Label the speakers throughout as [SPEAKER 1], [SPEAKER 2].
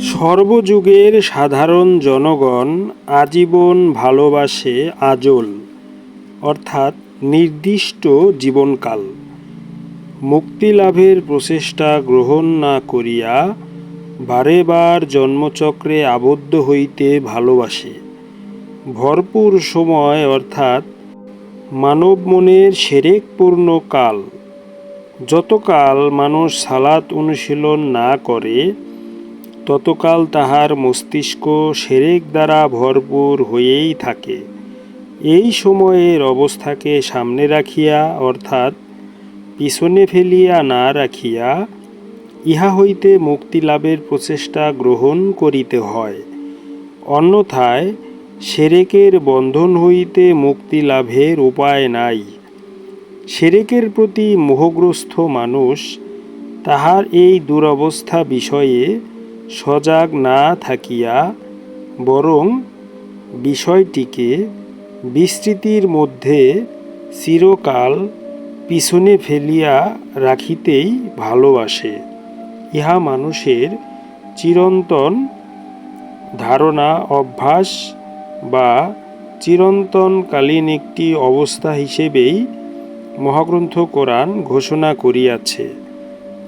[SPEAKER 1] সর্বযুগের সাধারণ জনগণ আজীবন ভালোবাসে আজল, অর্থাৎ নির্দিষ্ট জীবনকাল। মুক্তিলাভের প্রচেষ্টা গ্রহণ না করিয়া বারে বার জন্মচক্রে আবদ্ধ হইতে ভালোবাসে। ভরপুর সময়, অর্থাৎ মানব মনের সেরেকপূর্ণ কাল। যতকাল মানুষ সালাত অনুশীলন না করে ততকাল তাহার মস্তিষ্ক সেরেক দ্বারা ভরপুর হয়েই থাকে। এই সময়ের অবস্থাকে সামনে রাখিয়া, অর্থাৎ পিছনে ফেলিয়া না রাখিয়া, ইহা হইতে মুক্তি লাভের প্রচেষ্টা গ্রহণ করিতে হয়। অন্যথায় সেরেকের বন্ধন হইতে মুক্তি লাভের উপায় নাই। সেরেকের প্রতি মোহগ্রস্ত মানুষ তাহার এই দুরবস্থা বিষয়ে সজাগ না থাকিয়া বরং বিষয়টিকে বিস্তৃতির মধ্যে চিরকাল পিছনে ফেলিয়া রাখিতেই ভালোবাসে, ইহা মানুষের চিরন্তন ধারণা, অভ্যাস বা চিরন্তনকালীন একটি অবস্থা হিসেবেই মহাগ্রন্থ কোরআন ঘোষণা করিয়াছে।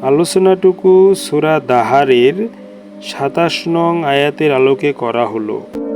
[SPEAKER 1] আলোচনাটুকু সুরা দাহারের সাতাশ নং আয়াতের আলোকে করা হলো।